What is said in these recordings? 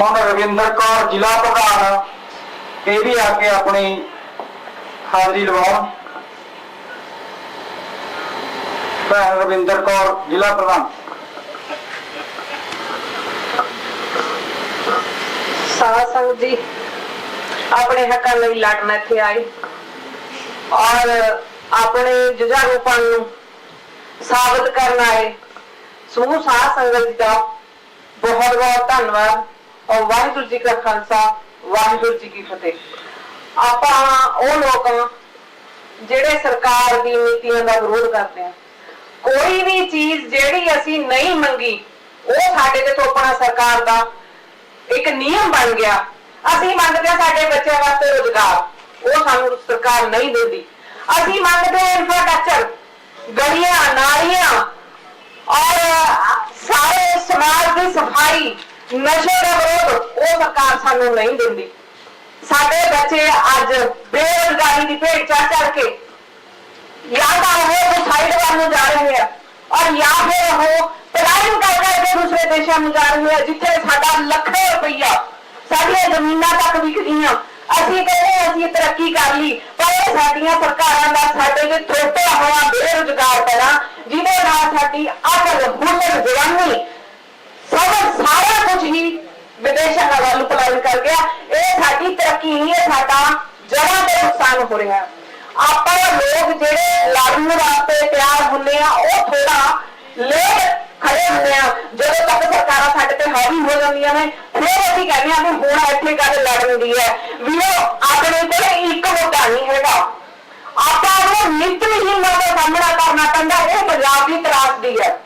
ਹੁਣ ਰਵਿੰਦਰ ਕੌਰ ਜ਼ਿਲ੍ਹਾ ਪ੍ਰਧਾਨ ਇਹ ਵੀ ਆ ਕੇ ਆਪਣੀ ਹਾਜ਼ਰੀ ਲਵਾਉਣ। ਭੈਣ ਰਵਿੰਦਰ ਕੌਰ, ਜ਼ਿਲ੍ਹਾ ਪ੍ਰਧਾਨ। ਸਾਧ ਸੰਗਤ ਜੀ, ਆਪਣੇ ਹੱਕਾਂ ਲਈ ਲੜਨ ਇੱਥੇ ਆਏ ਔਰ ਆਪਣੇ ਜੁਝਾਰੂਪਣ ਨੂੰ ਸਾਬਤ ਕਰਨ ਆਏ। ਸਮੂਹ ਸਾਧ ਸੰਗਤ ਦਾ ਬਹੁਤ ਬਹੁਤ ਧੰਨਵਾਦ। ਔਰ ਵਾਹਿਗੁਰੂ ਜੀ ਕਾ ਖਾਲਸਾ, ਵਾਹਿਗੁਰੂ ਜੀ ਕੀ ਫਤਿਹ। ਆਪਾਂ ਉਹ ਲੋਕ ਜਿਹੜੇ ਸਰਕਾਰ ਦੀ ਨੀਤੀਆਂ ਦਾ ਵਿਰੋਧ ਕਰਦੇ ਆ ਕੋਈ ਵੀ ਚੀਜ਼ ਜਿਹੜੀ ਅਸੀਂ ਨਹੀਂ ਮੰਗੀ, ਉਹ ਸਾਡੇ ਤੇ ਥੋਪਣਾ ਸਰਕਾਰ ਦਾ ਇੱਕ ਨਿਯਮ ਬਣ ਗਿਆ। ਅਸੀਂ ਮੰਗਦੇ ਹਾਂ ਸਾਡੇ ਬੱਚਿਆਂ ਵਾਸਤੇ ਰੋਜ਼ਗਾਰ, ਉਹ ਸਾਨੂੰ ਸਰਕਾਰ ਨਹੀਂ ਦਿੰਦੀ। ਅਸੀਂ ਮੰਗਦੇ ਹਾਂ ਇਨਫਰਾਸਟ੍ਰਕਚਰ ਗਲੀਆਂ, ਨਾਲੀਆਂ ਔਰ ਸਾਰੇ ਸਮਾਜ ਦੀ ਸਫ਼ਾਈ ਨਸ਼ੇ ਦਾ ਵਿਰੋਧ ਉਹ ਸਰਕਾਰ ਸਾਨੂੰ ਨਹੀਂ ਦਿੰਦੀ। ਸਾਡੇ ਬੱਚੇ ਅੱਜ ਬੇਰੁਜ਼ਗਾਰੀ ਦੀ ਭੇਟ ਚੜ ਚੜ ਕੇ ਜਾਂ ਤਾਂ ਉਹ ਸੁਸਾਈਡ ਵੱਲ ਨੂੰ ਜਾ ਰਹੇ ਆ ਔਰ ਜਾਂ ਫਿਰ ਉਹ ਪਲਾਇਨ ਕਰ ਕਰਕੇ ਦੂਸਰੇ ਦੇਸ਼ਾਂ ਨੂੰ ਜਾ ਰਹੇ ਆ, ਜਿੱਥੇ ਸਾਡਾ ਲੱਖਾਂ ਰੁਪਈਆ ਸਾਡੀਆਂ ਜ਼ਮੀਨਾਂ ਤੱਕ ਵਿਕਦੀਆਂ। ਅਸੀਂ ਕਹਿੰਦੇ ਹਾਂ, ਅਸੀਂ ਤਰੱਕੀ ਕਰ ਲਈ, ਪਰ ਇਹ ਸਾਡੀਆਂ ਸਰਕਾਰਾਂ ਦਾ ਸਾਡੇ ਤੇ ਥੋਪਿਆ ਹੋਇਆ ਬੇਰੁਜ਼ਗਾਰ ਪੈਣਾ ਜਿਹਦੇ ਨਾਲ ਸਾਡੀ ਅਕਲ ਹੁਨਰ ਜਵਾਨੀ ਸਭ ਸਾਰਾ ਕੁਝ ਹੀ ਵਿਦੇਸ਼ਾਂ ਦਾ ਵੱਲ ਪਲਾਇਨ ਕਰ ਗਿਆ। ਇਹ ਸਾਡੀ ਤਰੱਕੀ ਨਹੀਂ ਹੈ, ਸਾਡਾ ਜੜਾਂ ਤੇ ਨੁਕਸਾਨ ਹੋ ਰਿਹਾ। ਆਪਾਂ ਲੋਕ ਜਿਹੜੇ ਲੜਨ ਵਾਸਤੇ ਤਿਆਰ ਹੁੰਦੇ ਆ, ਉਹ ਥੋੜਾ ਲੇਟ ਖੜੇ ਹੁੰਦੇ ਆ। ਜਦੋਂ ਤੱਕ ਸਰਕਾਰਾਂ ਸਾਡੇ ਤੇ ਹਾਵੀ ਹੋ ਜਾਂਦੀਆਂ ਨੇ, ਫਿਰ ਅਸੀਂ ਕਹਿੰਦੇ ਆ ਵੀ ਹੁਣ ਇੱਥੇ ਗੱਲ ਲੜਨ ਦੀ ਹੈ। ਵੀ ਉਹ ਆਪਣੇ ਕੋਲ ਇੱਕ ਮੁੱਦਾ ਨਹੀਂ ਹੈਗਾ। ਆਪਾਂ ਨੂੰ ਨਿਤ ਮਹੀਨਾ ਦਾ ਸਾਹਮਣਾ ਕਰਨਾ ਪੈਂਦਾ ਇਹ ਪੰਜਾਬ ਦੀ ਤਰਾਸਦੀ ਹੈ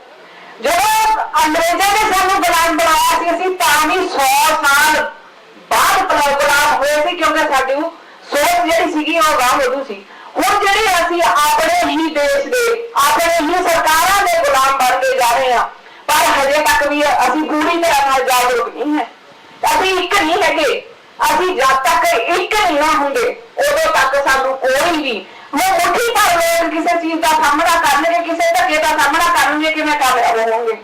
ਜਦੋਂ ਅੰਗਰੇਜ਼ਾਂ ਨੇ ਸਾਨੂੰ ਗੁਲਾਮ ਬਣਾਇਆ ਸੀ, ਅਸੀਂ ਤਾਂ ਵੀ 100 ਸਾਲ ਬਾਅਦ ਗੁਲਾਮ ਹੋਏ ਸੀ ਕਿਉਂਕਿ ਸਾਡੀ ਸੋਚ ਜਿਹੜੀ ਸੀਗੀ, ਉਹ ਗਾਂ ਵਧੂ ਸੀ। ਹੁਣ ਜਿਹੜੇ ਅਸੀਂ ਆਪਣੇ ਹੀ ਦੇਸ਼ ਦੇ, ਆਪਣੇ ਹੀ ਸਰਕਾਰਾਂ ਦੇ ਗੁਲਾਮ ਬਣ ਕੇ ਜਾ ਰਹੇ ਹਾਂ, ਪਰ ਹਜੇ ਤੱਕ ਵੀ ਅਸੀਂ ਪੂਰੀ ਤਰ੍ਹਾਂ ਨਾਲ ਜਾਗਰੂਕ ਨਹੀਂ ਹੈ। ਅਸੀਂ ਇੱਕ ਨਹੀਂ ਹੈਗੇ, ਅਸੀਂ ਜਦ ਤੱਕ ਇੱਕ ਨਹੀਂ ਨਾ ਹੁੰਦੇ, ਉਦੋਂ ਤੱਕ ਸਾਨੂੰ ਕੋਈ ਵੀ ਮੈਂ ਮੁੱਠੀ ਭਰ ਲੋਕ ਕਿਸੇ ਚੀਜ਼ ਦਾ ਸਾਹਮਣਾ ਕਰਨਗੇ, ਕਿਸੇ ਧੱਕੇ ਦਾ ਸਾਹਮਣਾ ਕਰਨਗੇ, ਕਿਵੇਂ ਕਰ ਰਹੇ ਹੋਣਗੇ?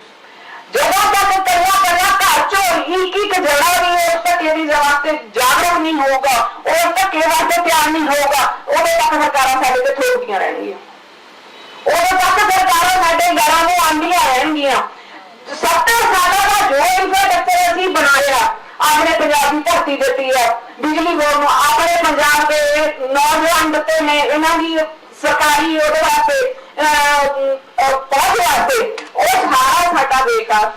ਜਦੋਂ ਤੱਕ ਕੱਲਾ ਕੱਲਾ ਘਰ ਚੋਂ ਇੱਕ ਇੱਕ ਜੜਾ ਵੀ ਉਸ ਧੱਕੇ ਦੀ ਜਵਾਬ ਤੇ ਜਾਗਰੂਕ ਨਹੀਂ ਹੋਊਗਾ ਉਸ ਧੱਕੇ ਵਾਸਤੇ ਤਿਆਰ ਨਹੀਂ ਹੋਊਗਾ ਉਦੋਂ ਤੱਕ ਸਰਕਾਰਾਂ ਸਾਡੇ ਤੇ ਥੋਪਦੀਆਂ ਰਹਿਣਗੀਆਂ ਉਦੋਂ ਤੱਕ ਸਰਕਾਰਾਂ ਸਾਡੇ ਘਰਾਂ ਨੂੰ ਆਂਦੀਆਂ ਰਹਿਣਗੀਆਂ 70 ਸਾਲਾਂ ਦਾ ਜੋ ਇਨਫਰਾਸਟ੍ਰਕਚਰ ਅਸੀਂ ਬਣਾਇਆ ਆਪਣੇ ਪੰਜਾਬ ਦੀ ਧਰਤੀ ਦਿੱਤੀ ਹੈ ਬਿਜਲੀ ਬੋਰਡ ਨੂੰ ਆਪਣੇ ਪੰਜਾਬ ਦੇ ਨੌਜਵਾਨ ਬੱਚੇ ਨੇ ਇਹਨਾਂ ਦੀ ਸਰਕਾਰੀ ਉਹਦੇ ਵਾਸਤੇ ਪਹੁੰਚ ਵਾਸਤੇ। ਉਹ ਸਾਰਾ ਸਾਡਾ ਬੇਕਾਰ।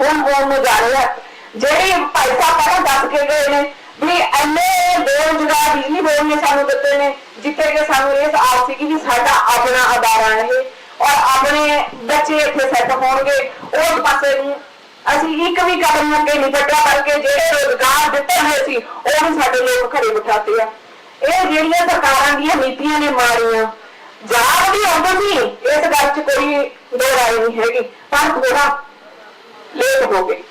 ਹੁਣ ਹੋਣ ਨੂੰ ਜਾ ਰਿਹਾ। ਜਿਹੜੀ ਭਾਈ ਸਾਹਿਬ ਪਹਿਲਾਂ ਦੱਸ ਕੇ ਗਏ ਨੇ ਵੀ ਐਨੇ ਬੇਰੁਜ਼ਗਾਰ ਬਿਜਲੀ ਬੋਰਡ ਨੇ ਸਾਨੂੰ ਦਿੱਤੇ ਨੇ, ਜਿੱਥੇ ਕਿ ਸਾਨੂੰ ਇਸ ਆਸ ਸੀ ਕਿ ਸਾਡਾ ਆਪਣਾ ਅਦਾਰਾ ਹੈ ਇਹ। ਔਰ ਆਪਣੇ ਬੱਚੇ ਇੱਥੇ ਸੈੱਟ ਹੋਣਗੇ। ਉਸ ਪਾਸੇ ਨੂੰ ਅਸੀਂ ਇੱਕ ਵੀ ਕਦਮ ਅੱਗੇ ਨਹੀਂ ਵੱਡਾ ਕਰਕੇ ਜਿਹੜੇ ਰੋਜ਼ਗਾਰ ਦਿੱਤੇ ਹੋਏ ਸੀ, ਉਹ ਵੀ ਸਾਡੇ ਲੋਕ ਖੜੇ ਬਿਠਾਤੇ ਆ। ਇਹ ਜਿਹੜੀਆਂ ਸਰਕਾਰਾਂ ਦੀਆਂ ਨੀਤੀਆਂ ਨੇ ਮਾਰੀਆਂ ਜਾਗ ਵੀ ਆਉਂਦਾ ਸੀ, ਇਸ ਗੱਲ 'ਚ ਕੋਈ ਦੋ ਰਾਏ ਨਹੀਂ ਹੈਗੀ, ਪਰ ਥੋੜਾ ਲੇਟ ਹੋ ਗਏ।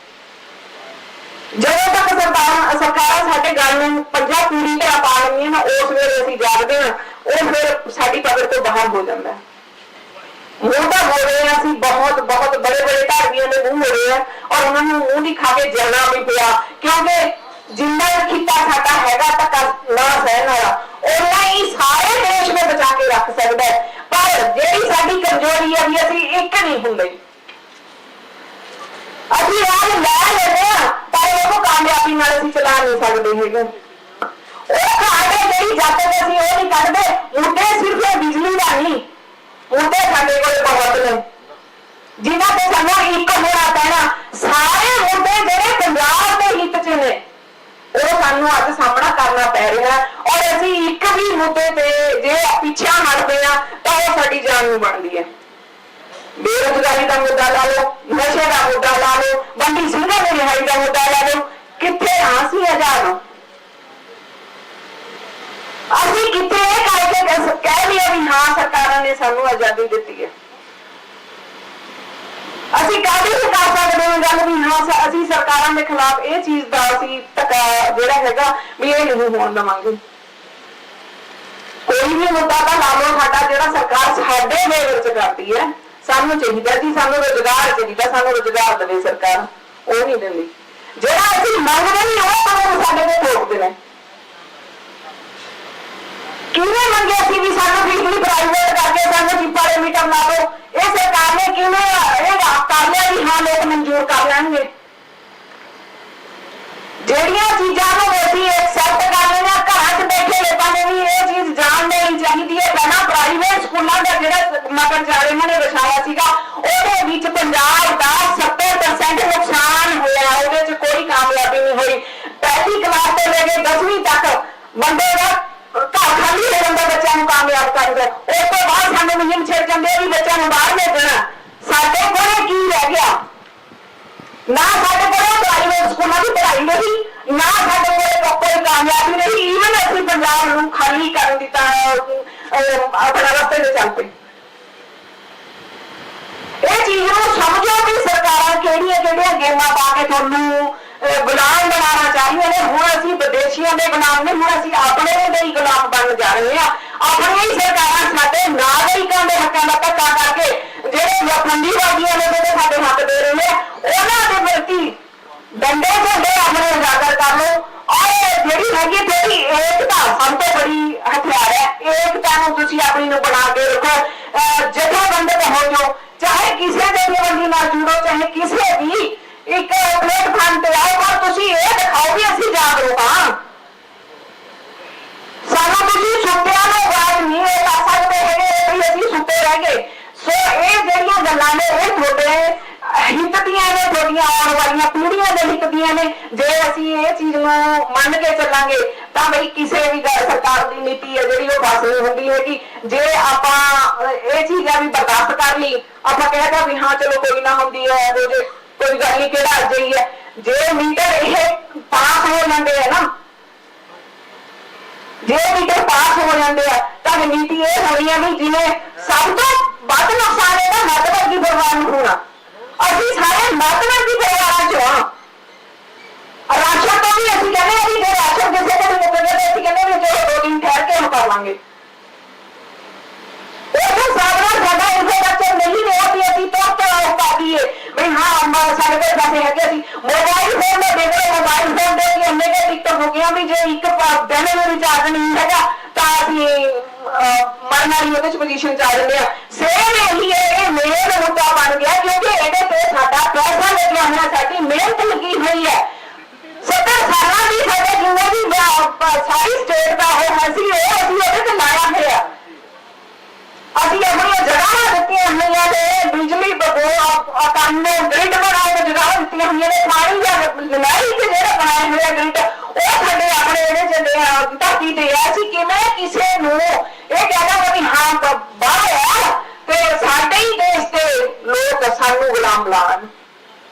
ਜਦੋਂ ਤੱਕ ਸਰਕਾਰ, ਸਰਕਾਰਾਂ ਸਾਡੇ ਗੱਲ ਨੂੰ ਪੰਜਾ ਪੂਰੀ ਤਰ੍ਹਾਂ ਪਾ ਲੈਂਦੀਆਂ ਨਾ, ਉਸ ਵੇਲੇ ਅਸੀਂ ਜਾਗਦੇ ਹਾਂ, ਉਹ ਫਿਰ ਸਾਡੀ ਪਕੜ ਤੋਂ ਬਾਹਰ ਹੋ ਜਾਂਦਾ ਹੈ। ਮੋਢਾ ਹੋ ਰਹੇ ਆ ਅਸੀਂ, ਬਹੁਤ ਬਹੁਤ ਬੜੇ ਬੜੇ ਧਾਰਮੀਆਂ ਦੇ ਮੂੰਹ ਹੋ ਰਹੇ ਆ, ਔਰ ਉਹਨਾਂ ਨੂੰ ਮੂੰਹ ਨਹੀਂ ਖਾ ਕੇ ਜਲਣਾ ਵੀ ਪਿਆ, ਕਿਉਂਕਿ ਜਿੰਨਾ ਕੀਤਾ ਸਾਡਾ ਹੈਗਾ ਤਾਂ ਨਾ ਸਹਿਣ ਵਾਲਾ ਉਹਨਾਂ ਹੀ ਸਾਰੇ ਦੇਸ਼ ਨੂੰ ਬਚਾ ਕੇ ਰੱਖ ਸਕਦਾ ਹੈ। ਪਰ ਜਿਹੜੀ ਸਾਡੀ ਕਮਜ਼ੋਰੀ ਹੈ ਵੀ ਅਸੀਂ ਇੱਕ ਨਹੀਂ ਹੁੰਦੇ। ਅਸੀਂ ਰਾਹ ਲੈ ਲੈਂਦੇ ਆ ਪਰ ਉਹ ਕਾਮਯਾਬੀ ਨਾਲ ਅਸੀਂ ਚਲਾ ਨਹੀਂ ਸਕਦੇ ਹੈਗੇ। ਉਹ ਖਾੜੇ ਜਿਹੜੀ ਜੱਟ ਅਸੀਂ ਉਹ ਨਹੀਂ ਕੱਢਦੇ ਮੁੱਦੇ ਸਿਰਫ ਇਹ ਬਿਜਲੀ ਦਾ ਨਹੀਂ ਮੁੱਦੇ ਸਾਡੇ ਕੋਲ ਬਹੁਤ ਨੇ ਜਿਨ੍ਹਾਂ ਤੇ ਸਾਨੂੰ ਇੱਕ ਹੋਣਾ ਪੈਣਾ ਸਾਰੇ ਮੁੱਦੇ ਜਿਹੜੇ ਪੰਜਾਬ ਦੇ ਹਿੱਤ 'ਚ ਨੇ ਉਹ ਸਾਨੂੰ ਅੱਜ ਸਾਹਮਣਾ ਕਰਨਾ ਪੈ ਰਿਹਾ ਹੈ ਔਰ ਅਸੀਂ ਮੁੱਦੇ ਤੇ ਜੇ ਪਿੱਛੇ ਹਟਦੇ ਆ, ਤਾਂ ਉਹ ਸਾਡੀ ਜਾਨ ਨੂੰ ਬਣਦੀ ਹੈ। ਬੇਰੁਜ਼ਗਾਰੀ ਦਾ ਮੁੱਦਾ ਲਾ ਲਓ, ਨਸ਼ੇ ਦਾ ਮੁੱਦਾ ਲਾ ਲਓ, ਬੰਦੀ ਸਿੰਘਾਂ ਦੇ ਰਿਹਾਈ ਦਾ ਮੁੱਦਾ ਲਾ ਲਓ, ਕਿੱਥੇ ਹਾਸੀ ਆਜ਼ਾਦ ਅਸੀਂ ਕਿੱਥੇ ਇਹ ਕਰਕੇ ਕਹਿ- ਕਹਿ ਲਿਆ ਵੀ ਹਾਂ, ਸਰਕਾਰਾਂ ਨੇ ਸਾਨੂੰ ਆਜ਼ਾਦੀ ਦਿੱਤੀ ਹੈ। ਅਸੀਂ ਕਾਹਦੇ ਤੇ ਕਰ ਸਕਦੇ ਹਾਂ ਗੱਲ ਵੀ ਹਾਂ ਅਸੀਂ ਸਰਕਾਰਾਂ ਦੇ ਖਿਲਾਫ ਇਹ ਚੀਜ਼ ਦਾ ਅਸੀਂ ਟਕਾ ਜਿਹੜਾ ਹੈਗਾ ਵੀ ਇਹ ਨਹੀਂ ਹੋਣ ਦਵਾਂਗੇ। ਕੋਈ ਵੀ ਮੁੱਦਾ ਤਾਂ ਲਾ ਲਓ, ਸਾਡਾ ਜਿਹੜਾ ਸਰਕਾਰ ਸਾਡੇ ਦੇ ਵਿੱਚ ਕਰਦੀ ਹੈ, ਸਾਨੂੰ ਚਾਹੀਦਾ ਜੀ, ਸਾਨੂੰ ਰੋਜ਼ਗਾਰ ਚਾਹੀਦਾ, ਸਾਨੂੰ ਰੋਜ਼ਗਾਰ ਦੇਵੇ ਸਰਕਾਰ ਉਹ ਨਹੀਂ ਦਿੰਦੀ। ਜਿਹੜਾ ਅਸੀਂ ਮੰਗਦੇ ਨਹੀਂ, ਉਹ ਕਾਨੂੰਨ ਸਾਡੇ ਤੇ ਥੋਪਦੇ ਨੇ। ਕਿਹਨੇ ਮੰਗਿਆ ਸੀ ਵੀ ਸਾਨੂੰ ਬਿਜਲੀ ਪ੍ਰਾਈਵੇਟ ਕਰਕੇ ਸਾਨੂੰ ਚਿੱਪਾ ਮੀਟਰ ਲਾ ਦਿਓ। ਇਹ ਸਰਕਾਰ ਨੇ ਕਿਵੇਂ, ਇਹ ਕਰ ਲਿਆ ਵੀ ਹਾਂ, ਲੋਕ ਮਨਜ਼ੂਰ ਕਰ ਲੈਣਗੇ। ਜਿਹੜੀਆਂ ਚੀਜ਼ਾਂ ਇਹਨਾਂ ਨੇ ਵਿਛਾਇਆ ਸੀਗਾ। ਉਹਦੇ ਵਿੱਚ ਪੰਜਾਬ ਦਾ 70% ਨੁਕਸਾਨ ਹੋਇਆ। ਉਹਦੇ 'ਚ ਕੋਈ ਕਾਮਯਾਬੀ ਨਹੀਂ ਹੋਈ। ਪਹਿਲੀ ਕਲਾਸ ਤੋਂ ਲੈ ਕੇ 10ਵੀਂ ਤੱਕ ਬੰਦੇ ਦਾ ਘਰ ਖਾਲੀ ਹੋ ਜਾਂਦਾ ਬੱਚਿਆਂ ਨੂੰ ਕਾਮਯਾਬ ਕਰਦਾ ਉਸ ਤੋਂ ਬਾਅਦ ਸਾਨੂੰ ਮੁਹਿੰਮ ਛੇੜ ਜਾਂਦੇ ਵੀ ਬੱਚਿਆਂ ਨੂੰ ਬਾਹਰ ਭੇਜਣਾ। ਸਾਡੇ ਕੋਲ ਕੀ ਰਹਿ ਗਿਆ? ਨਾ ਸਾਡੇ ਕੋਲ ਪ੍ਰਾਈਵੇਟ ਸਕੂਲਾਂ ਦੀ ਪੜ੍ਹਾਈ ਨਹੀਂ ਨਾ ਸਾਡੇ ਕੋਲ ਕੋਈ ਕਾਮਯਾਬੀ ਨਹੀਂ। ਈਵਨ ਅਸੀਂ ਪੰਜਾਬ ਨੂੰ ਖਾਲੀ ਕਰਨ ਦਿੱਤਾ ਅਹ, ਆਪਣਾ ਰਸਤੇ ਤੇ ਚੱਲ ਪਏ। ਇਹ ਚੀਜ਼ ਨੂੰ ਸਮਝੋ ਕਿ ਸਰਕਾਰਾਂ ਕਿਹੜੀਆਂ ਕਿਹੜੀਆਂ ਗੇਮਾਂ ਪਾ ਕੇ ਤੁਹਾਨੂੰ ਅਹ, ਗੁਲਾਮ ਬਣਾਉਣਾ ਚਾਹੀਦੀਆਂ ਨੇ। ਹੁਣ ਅਸੀਂ ਵਿਦੇਸ਼ੀਆਂ ਦੇ ਗੁਲਾਮ ਨਹੀਂ ਹੁਣ ਅਸੀਂ ਆਪਣੇ ਦੇ ਹੀ ਗੁਲਾਮ ਬਣ ਜਾ ਰਹੇ ਹਾਂ। ਆਪਣੀਆਂ ਹੀ ਸਰਕਾਰਾਂ ਸਾਡੇ ਨਾਗਰਿਕਾਂ ਦੇ ਹੱਕਾਂ ਦਾ ਧੱਕਾ ਕਰਕੇ ਜਿਹੜੇ ਲਖੰਡੀਵਾਦੀਆਂ ਨੇ ਜਿਹੜੇ ਸਾਡੇ ਹੱਕ ਦੇ ਰਹੇ ਨੇ ਉਹਨਾਂ ਦੇ ਪ੍ਰਤੀ ਡੰਡੇ ਝੰਡੇ ਆਪਣੇ ਉਜਾਗਰ ਕਰ ਲਓ। ਔਰ ਜਿਹੜੀ ਹੈਗੀ ਤੇਰੀ ਏਕਤਾ ਸਭ ਤੋਂ ਬੜੀ ਹਥਿਆਰ ਹੈ। ਏਕਤਾ ਨੂੰ ਤੁਸੀਂ ਆਪਣੀ ਨੂੰ ਬਣਾ ਕੇ ਰੱਖੋ। ਅਹ ਜਥੇਬੰਦਕ ਹੋ ਜਾਓ। ਚਾਹੇ ਕਿਸੇ ਜਥੇਬੰਦੀ ਨਾਲ ਜੁੜੋ ਚਾਹੇ ਕਿਸੇ ਵੀ ਇੱਕ ਪਲੇਟਫਾਰਮ ਤੇ ਆਓ ਪਰ ਤੁਸੀਂ ਇਹ ਦਿਖਾਓ ਵੀ ਅਸੀਂ ਜਾਗਰੂਕ ਹਾਂ। ਸਾਨੂੰ ਤੁਸੀਂ ਸੁੱਤਿਆਂ ਨੂੰ ਆਵਾਜ਼ ਨਹੀਂ ਇਹ ਕਰ ਸਕਦੇ ਹੈਗੇ ਵੀ ਅਸੀਂ ਸੁੱਤੇ ਰਹਿ ਗਏ। ਸੋ ਇਹ ਜਿਹੜੀਆਂ ਗੱਲਾਂ ਨੇ, ਇਹ ਤੁਹਾਡੇ ਹਿੱਤ ਦੀਆਂ ਨੇ, ਤੁਹਾਡੀਆਂ ਆਉਣ ਵਾਲੀਆਂ ਪੀੜ੍ਹੀਆਂ ਦੇ ਹਿੱਤ ਦੀਆਂ ਨੇ। ਜੇ ਅਸੀਂ ਇਹ ਚੀਜ਼ ਨੂੰ ਮੰਨ ਕੇ ਚੱਲਾਂਗੇ ਤਾਂ ਬਈ ਕਿਸੇ ਵੀ ਗੱਲ ਸਰਕਾਰ ਦੀ ਨੀਤੀ ਹੈ ਜਿਹੜੀ ਉਹ ਬਸ ਨਹੀਂ ਹੁੰਦੀ ਹੈਗੀ। ਜੇ ਆਪਾਂ ਇਹ ਚੀਜ਼ ਆ ਵੀ ਬਰਦਾਸ਼ਤ ਕਰ ਲਈ, ਆਪਾਂ ਕਹਿੰਦਾ ਵੀ ਹਾਂ, ਚਲੋ ਕੋਈ ਨਾ ਹੁੰਦੀ ਹੈ ਹੋ ਜੇ ਕੋਈ ਗੱਲ ਨਹੀਂ, ਕਿਹੜਾ ਅੱਜ ਹੀ ਹੈ। ਜੇ ਮੀਟਰ ਇਹ ਪਾਸ ਹੋ ਜਾਂਦੇ ਆ ਨਾ, ਜੇ ਮੀਟਰ ਪਾਸ ਹੋ ਜਾਂਦੇ ਆ, ਤਾਂ ਨੀਤੀ ਇਹ ਹੋਣੀ ਆ ਵੀ ਜਿਵੇਂ ਸਭ ਤੋਂ ਵੱਧ ਨੁਕਸਾਨ ਇਹਦਾ ਮਤਲਬ ਕੀ ਪਰਿਵਾਰ ਨੂੰ ਹੋਣਾ। ਅਸੀਂ ਸਾਰੇ ਮਤਲਬ ਦੀ ਪਰਿਵਾਰਾਂ ਚੋਂ ਆ ਰਾਸ਼ਨ ਤੋਂ ਵੀ ਅਸੀਂ ਕਹਿੰਦੇ ਆ ਵੀ ਜੇ ਰਾਸ਼ਨ ਕਿਸੇ ਕੋਲ ਮੁੱਕ ਗਿਆ ਤਾਂ ਅਸੀਂ ਕਹਿੰਦੇ ਵੀ ਚਲੋ ਦੋ ਦਿਨ ਠਹਿਰ ਕੇ हम ਕਰ ਲਾਂਗੇ ਉਹ ਸਾਡਾ ਸਾਡਾ ਇਨਫਰਾਸਟ੍ਰਕਚਰ ਨਹੀਂ ਰਿਹਾ ਵੀ ਅਸੀਂ ਤੋਂ ਤੋਂ ਪਾ ਦਈਏ ਵੀ ਹਾਂ ਅੰਮਾ ਸਾਡੇ ਕੋਲ ਪੈਸੇ ਹੈਗੇ ਅਸੀਂ ਮੋਬਾਈਲ ਫੋਨ ਦੇ ਦੇ ਮੋਬਾਈਲ ਫੋਨ ਦੇ ਕੇ ਇੰਨੇ ਕੇ ਟਿਕਟੋਕ ਹੋ ਗਿਆ ਵੀ ਜੇ ਇੱਕ ਪ- ਦਿਨ ਨੂੰ ਰਿਚਾਰਜ ਨਹੀਂ ਹੈਗਾ ਤਾਂ ਅਸੀਂ ਅਹ, ਮਰਨ ਵਾਲੀ ਉਹਦੇ ਚ ਪੋਜੀਸ਼ਨ ਚ ਆ ਜਾਂਦੇ ਆ। ਸੇਮ ਇਹੀ ਹੈ, ਇਹ ਮੇਨ ਮੁੱਦਾ ਬਣ ਗਿਆ ਕਿਉਂਕਿ ਇਹਦੇ ਤੇ ਸਾਡਾ ਪੈਸਾ ਲੱਗਿਆ ਹੋਇਆ ਸਾਡੀ ਮਿਹਨਤ ਲੱਗੀ ਹੋਈ ਹੈ। 70 ਸਾਲਾਂ ਦੀ ਸਾਡੇ ਜਿੰਨੇ ਵੀ ਸਾਰੀ ਸਟੇਟ ਦਾ ਹੈ, ਅਸੀਂ ਉਹ ਅਸੀਂ ਉਹਦੇ ਤੇ ਲਾਇਆ ਹੋਇਆ। ਅਸੀਂ ਆਪਣੀਆਂ ਜਗ੍ਹਾਵਾਂ ਦਿੱਤੀਆਂ ਹੋਈਆਂ ਨੇ, ਬਿਜਲੀ, ਬਗੋ ਕੰਮ ਗ੍ਰਿਡ ਬਣਾਉਣ ਨੂੰ ਜਗ੍ਹਾ ਦਿੱਤੀਆਂ ਹੋਈਆਂ ਨੇ, ਪਾਣੀ ਜਾਂ ਲੜਾਈ ਤੇ ਜਿਹੜਾ ਬਣਾਇਆ ਹੋਇਆ ਗ੍ਰਿਡ ਉਹ ਸਾਡੇ ਆਪਣੇ ਇਹਦੇ ਚ ਅਹ, ਧਰਤੀ ਤੇ ਆ? ਅਸੀਂ ਕਿਵੇਂ ਕਿਸੇ ਨੂੰ ਇਹ ਕਹਿਣਾ ਵੀ ਹਾਂ ਬਾਹਰ ਆ ਤੇ ਸਾਡੇ ਹੀ ਦੇਸ਼ ਤੇ ਲੋਕ ਸਾਨੂੰ ਗੁਲਾਮ ਲਾਣ।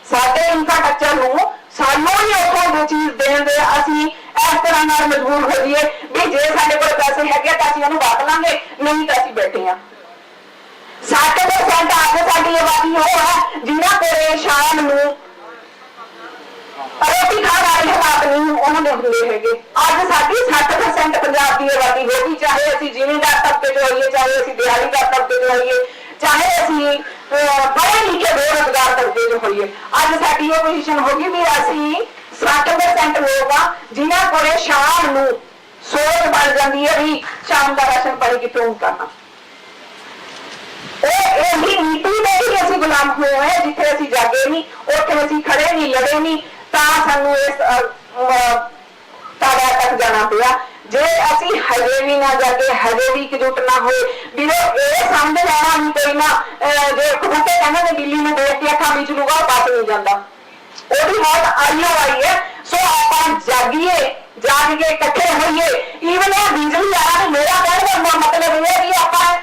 ਸਾਡੇ ਇਨਫਰਾਸਟ੍ਰਕਚਰ ਨੂੰ ਸਾਨੂੰ ਹੀ ਉੱਥੋਂ ਦੀ ਚੀਜ਼ ਦੇਣ ਦੇ ਅਸੀਂ ਇਸ ਤਰ੍ਹਾਂ ਨਾਲ ਮਜਬੂਰ ਹੋ ਜਾਈਏ ਵੀ ਜੇ ਸਾਡੇ ਕੋਲ ਪੈਸੇ ਹੈਗੇ ਤਾਂ ਅਸੀਂ ਉਹਨੂੰ ਵਰਤ ਲਾਂਗੇ ਨਹੀਂ ਤਾਂ ਅਸੀਂ ਬੈਠੇ ਹਾਂ 60% ਅੱਜ ਸਾਡੀ ਆਬਾਦੀ ਉਹ ਹੈ ਜਿਹਨਾਂ ਕੋਲ ਸ਼ਾਮ ਨੂੰ ਰੋਟੀ ਖਾਣ ਵਾਲੇ ਹਾਲਾਤ ਨਹੀਂ ਉਹਨਾਂ ਦੇ ਹੁੰਦੇ ਹੈਗੇ। ਅੱਜ ਸਾਡੀ 60% ਪੰਜਾਬ ਦੀ ਆਬਾਦੀ ਹੋ ਗਈ ਚਾਹੇ ਅਸੀਂ ਜ਼ਿਮੀਂਦਾਰ ਤਬਕੇ ਚ ਹੋਈਏ ਚਾਹੇ ਅਸੀਂ ਦਿਹਾੜੀਦਾਰ ਤਬਕੇ ਚ ਹੋਈਏ ਚਾਹੇ ਅਸੀਂ ਪੜ੍ਹੇ ਲਿਖੇ ਬੇਰੁਜ਼ਗਾਰ ਤਬਕੇ ਚ ਹੋਈਏ। ਅੱਜ ਸਾਡੀ ਇਹ ਪੋਜੀਸ਼ਨ ਹੋ ਗਈ ਵੀ ਅਸੀਂ 60% ਲੋਕ ਆ ਜਿਨ੍ਹਾਂ ਕੋਲੇ ਸ਼ਾਮ ਨੂੰ ਸੋਚ ਬਣ ਜਾਂਦੀ ਹੈ ਵੀ ਸ਼ਾਮ ਦਾ ਰਾਸ਼ਨ ਪਾਣੀ ਕਿੱਥੋਂ ਕਰਨਾ ਉਹ ਇਹੀ ਨੀਤੀ ਦੇ ਹੀ ਅਸੀਂ ਗੁਲਾਮ ਹੋਏ ਹੋਏ ਹਾਂ, ਜਿੱਥੇ ਅਸੀਂ ਜਾਗੇ ਨਹੀਂ ਉੱਥੇ ਅਸੀਂ ਖੜੇ ਨਹੀਂ ਲੜੇ ਨਹੀਂ। ਤਾਂ ਸਾਨੂੰ ਇਸ ਅਹ, ਤੱਕ ਜਾਣਾ ਪਿਆ। ਜੇ ਅਸੀਂ ਹਜੇ ਵੀ ਨਾ ਜਾਗੇ ਹਜੇ ਵੀ ਇਕਜੁੱਟ ਨਾ ਹੋਏ ਵੀਰੋ ਇਹ ਸਮਝ ਲੈਣਾ ਵੀ ਕੋਈ ਨਾ ਜੇ ਖੁੱਤੇ ਕਹਿੰਦੇ ਨੇ ਦਿੱਲੀ ਨੂੰ ਦੇਖ ਕੇ ਅੱਖਾਂ ਵਿੱਚ ਲੂਗਾ ਪਾਸ ਨਹੀਂ ਜਾਂਦਾ। ਉਹਦੀ ਮੌਤ ਆਈਓ ਆਈ ਹੈ ਸੋ ਆਪਾਂ ਜਾਗੀਏ ਜਾਗ ਕੇ ਇਕੱਠੇ ਹੋਈਏ ਈਵਨ ਇਹ ਬਿਜਲੀ ਵਾਲਾ ਤੇ ਮੇਰਾ ਕਹਿਣ ਦਾ ਮਤਲਬ ਇਹ ਹੈ ਕਿ ਆਪਾਂ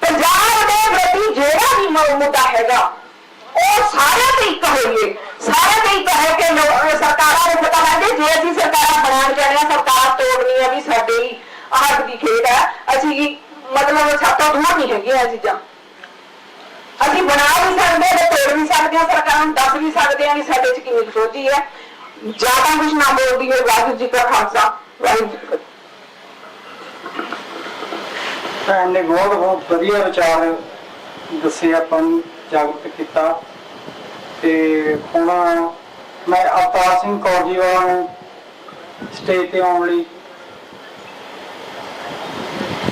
ਪੰਜਾਬ ਦੇ ਪ੍ਰਤੀ ਜਿਹੜਾ ਵੀ ਮ- ਮੁੱਦਾ ਹੈਗਾ ਉਹ ਸਾਰੇ ਤੇ ਇੱਕ ਹੋਈਏ। ਸਾਰੇ ਤੇ ਇੱਕ ਹੋ ਕੇ ਸਰਕਾਰਾਂ ਨੂੰ ਪਤਾ ਲੱਗੇ ਜੇ ਅਸੀਂ ਸਰਕਾਰਾਂ ਬਣਾਉਣ ਚਾਹੀਆਂ ਸਰਕਾਰ ਤੋੜਨੀ ਵੀ ਸਾਡੇ ਹੀ ਦੀ ਖੇਡ ਹੈ। ਅਸੀਂ ਮਤਲਬ ਛਾਤੋਂ ਦੂਰ ਨਹੀਂ ਹੈਗੀਆਂ ਚੀਜ਼ਾਂ। ਅਸੀਂ ਬਣਾ ਵੀ ਸਕਦੇ ਹਾਂ ਤੋੜ ਵੀ ਸਕਦੇ ਹਾਂ, ਸਰਕਾਰਾਂ ਨੂੰ ਦੱਸ ਵੀ ਸਕਦੇ ਹਾਂ ਵੀ ਸਾਡੇ ਚ ਕਿੰਨੀ ਕੁ ਹੈ। ਜ਼ਿਆਦਾ ਕੁਝ ਨਾ ਬੋਲਦੀ ਹੋਏ ਵਾਹਿਗੁਰੂ ਜੀ ਕਾ ਖਾਲਸਾ, ਵਾਹਿਗੁਰੂ ਜੀ ਭੈਣ ਨੇ ਬਹੁਤ ਬਹੁਤ ਵਧੀਆ ਵਿਚਾਰ ਦੱਸੇ ਆਪਾਂ ਨੂੰ। ਜਾਗਰੂਕ ਕੀਤਾ। ਤੇ ਹੁਣ ਮੈਂ ਅਵਤਾਰ ਸਿੰਘ ਕੌਰਜੀ ਵਾਲਾ ਨੂੰ ਸਟੇਜ ਤੇ ਆਉਣ ਲਈ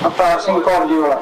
ਅਵਤਾਰ ਸਿੰਘ ਕੌਰਜੀ ਵਾਲਾ।